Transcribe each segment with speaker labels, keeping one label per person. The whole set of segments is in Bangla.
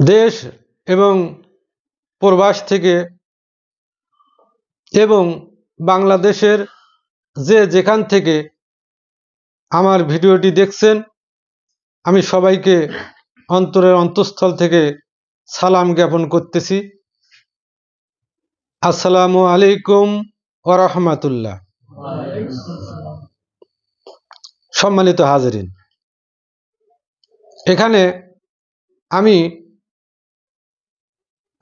Speaker 1: দেশ এবং প্রবাস থেকে এবং বাংলাদেশের যে যেখান থেকে আমার ভিডিওটি দেখছেন, আমি সবাইকে অন্তরের অন্তঃস্থল থেকে সালাম জ্ঞাপন করতেছি। আসসালামু আলাইকুম ওরহমাতুল্লাহ সম্মানিত হাজরিন, এখানে আমি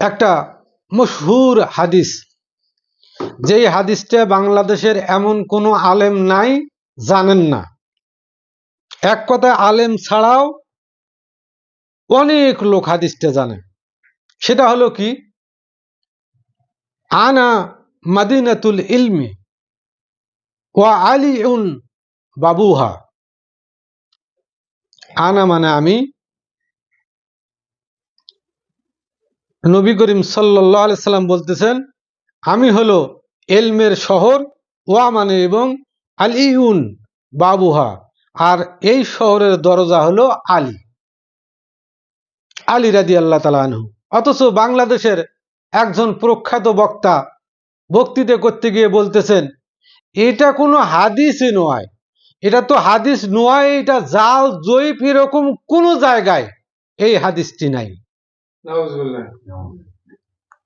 Speaker 1: একটা মশহুর হাদিস। যেই হাদিসটা বাংলাদেশের এমন কোনো আলেম নাই, জানেন না। এক কথায় আলেম ছাড়াও অনেক লোক হাদিসটা জানে। সেটা হলো কি? আনা মাদিনাতুল ইলমি ওয়া আলী বাবুহা। আনা মানে আমি নবী করিম সাল্লাহ সাল্লাম বলতেছেন, আমি হলো এলমের শহর ওয়া মানে এবং আলিউন বাবুহা। আর এই শহরের দরজা হলো আলী। আলী রাদি আল্লাহ তালা অথচ বাংলাদেশের একজন প্রখ্যাত বক্তা বক্তৃতা করতে গিয়ে বলতেছেন, এটা কোনো হাদিসই নয়। এটা তো হাদিস নয়, এটা জাল, জয়ীফ এরকম কোনো জায়গায় এই হাদিসটি নাই।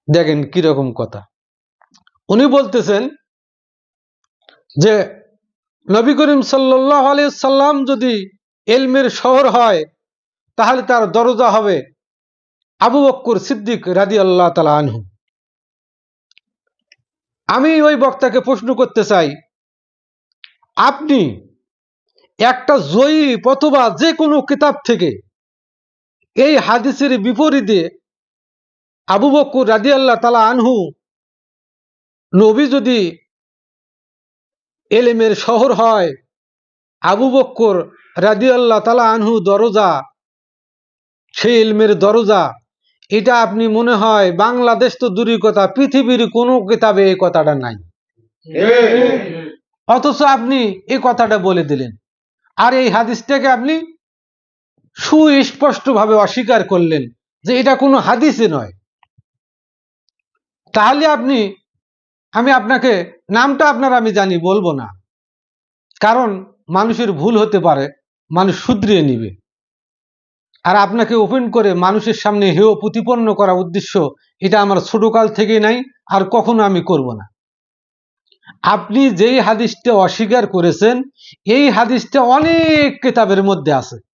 Speaker 1: দেখেন কীরকম কথা। উনি বলতেছেন যে, নবী করিম সাল্লাহ সাল্লাম যদি এলমের শহর হয়, তাহলে তার দরজা হবে আবু বক্কর সিদ্দিক রাদি আল্লাহ তালা আনহু। আমি ওই বক্তাকে প্রশ্ন করতে চাই, আপনি একটা জয়ী অথবা যে কোনো কিতাব থেকে এই হাদিসের বিপরীতে আবু বক্কর রাদি আল্লাহ তালা আনহু নবী যদি এলেমের শহর হয় আবু বক্কর রাদি আল্লাহ তালা আনহু দরজা সেই এলমের দরজা এটা আপনি মনে হয় বাংলাদেশ তো দূরের কথা পৃথিবীর কোনো কিতাবে এই কথাটা নাই। অথচ আপনি এই কথাটা বলে দিলেন। আর এই হাদিসটাকে আপনি সুস্পষ্টভাবে অস্বীকার করলেন যে এটা কোনো হাদিসে নয়। তাহলে আপনি, আমি আপনাকে, নামটা আপনার আমি জানি, বলব না। কারণ মানুষের ভুল হতে পারে, মানুষ শুধরিয়ে নিবে। আর আপনাকে ওপেন করে মানুষের সামনে হেয় প্রতিপন্ন করা উদ্দেশ্য, এটা আমার ছোটকাল থেকে নাই, আর কখনো আমি করব না। আপনি যেই হাদিসটা অস্বীকার করেছেন, এই হাদিসটা অনেক কেতাবের মধ্যে আছে।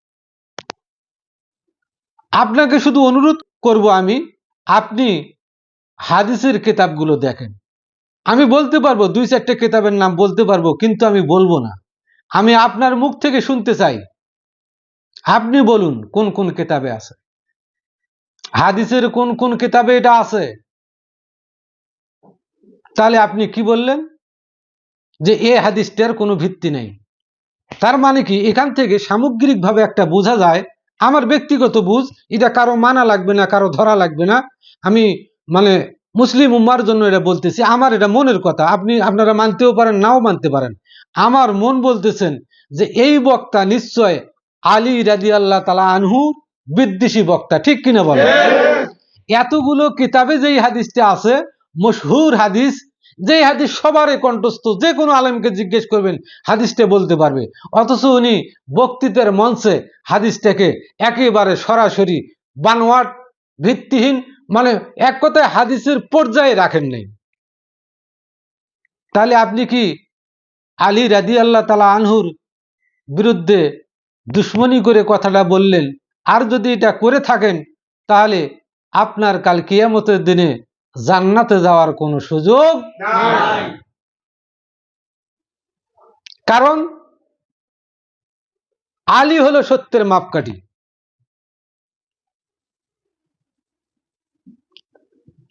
Speaker 1: আপনাকে শুধু অনুরোধ করব আমি, আপনি হাদিসের কিতাবগুলো দেখেন। আমি বলতে পারব, দুই চারটে কিতাবের নাম বলতে পারব, কিন্তু আমি বলব না। আমি আপনার মুখ থেকে শুনতে চাই। আপনি বলুন, কোন কোন কিতাবে আছে? হাদিসের কোন কোন কিতাবে এটা আছে? তাহলে আপনি কি বললেন? যে এ হাদিসটার কোনো ভিত্তি নেই। তার মানে কি, এখান থেকে সামগ্রিকভাবে একটা বোঝা যায় আমার ব্যক্তিগত বুঝ এটা কারও মানা লাগবে না কারও ধরা লাগবে না। আমি মানে মুসলিম উম্মার জন্য এটা বলতেছি আমার এটা মনের কথা। আপনি আপনারা মানতেও পারেন নাও মানতে পারেন। আমার মন বলতেছেন যে এই বক্তা নিশ্চয় আলী রাজি আল্লাহ তালা আনহু বিদ্বেষী বক্তা ঠিক কিনা বলে এতগুলো কিতাবে যেই হাদিসটা আছে মশহুর হাদিস যেই হাদিস সবারই কণ্ঠস্থ, যে কোনো আলেমকে জিজ্ঞেস করবেন, হাদিসটা বলতে পারবে। অথচ উনি বক্তৃতার মঞ্চে হাদিসটাকে একেবারে সরাসরি বানোয়াট ভিত্তিহীন মানে এক কথায় হাদিসের পর্যায়ে রাখেন নাই। তাহলে আপনি কি আলী রাদি আল্লাহ তালা আনহুর বিরুদ্ধে দুশ্মনী করে কথাটা বললেন? আর যদি এটা করে থাকেন, তাহলে আপনার কাল কিয়ামতের দিনে জান্নাতে যাওয়ার কোনো সুযোগ কারণ আলী হলো সত্যের মাপকাঠি।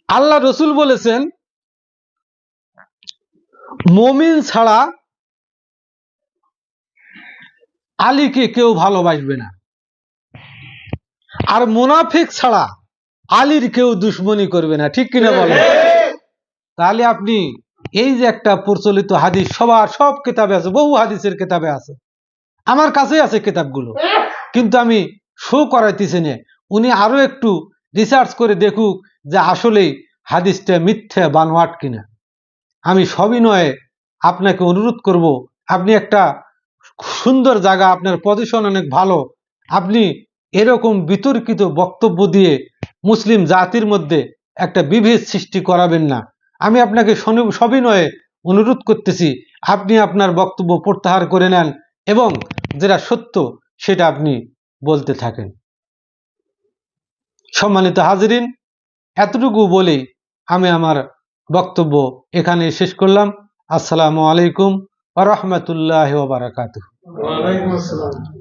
Speaker 1: আল্লাহ রসুল বলেছেন মমিন ছাড়া আলীকে কেউ ভালোবাসবে না। আর মুনাফিক ছাড়া আলীর কেউ দুশ্মনী করবে না, ঠিক কিনা বলেন তাহলে আপনি এই যে একটা প্রচলিত হাদিস, সবার সব কিতাবে আছে, বহু হাদিসের কিতাবে আছে। আমার কাছে আছে কিতাবগুলো। কিন্তু আমি শো করাইতেছি না। উনি আরও একটু রিসার্চ করে দেখুক যে আসলেই হাদিসটা মিথ্যে বানোয়াট কিনা। আমি সবিনয়ে আপনাকে অনুরোধ করব, আপনি একটা সুন্দর জায়গা, আপনার পজিশন অনেক ভালো। আপনি এরকম বিতর্কিত বক্তব্য দিয়ে মুসলিম জাতির মধ্যে একটা বিভেদ সৃষ্টি করাবেন না। আমি আপনাকে সবিনয়ে অনুরোধ করতেছি, আপনি আপনার বক্তব্য প্রত্যাহার করে নেন এবং যেটা সত্য সেটা আপনি বলতে থাকেন। সম্মানিত হাজিরিন, এতটুকু বলেই আমি আমার বক্তব্য এখানে শেষ করলাম। আসসালামু আলাইকুম ওয়া রাহমাতুল্লাহি
Speaker 2: আসসালাম।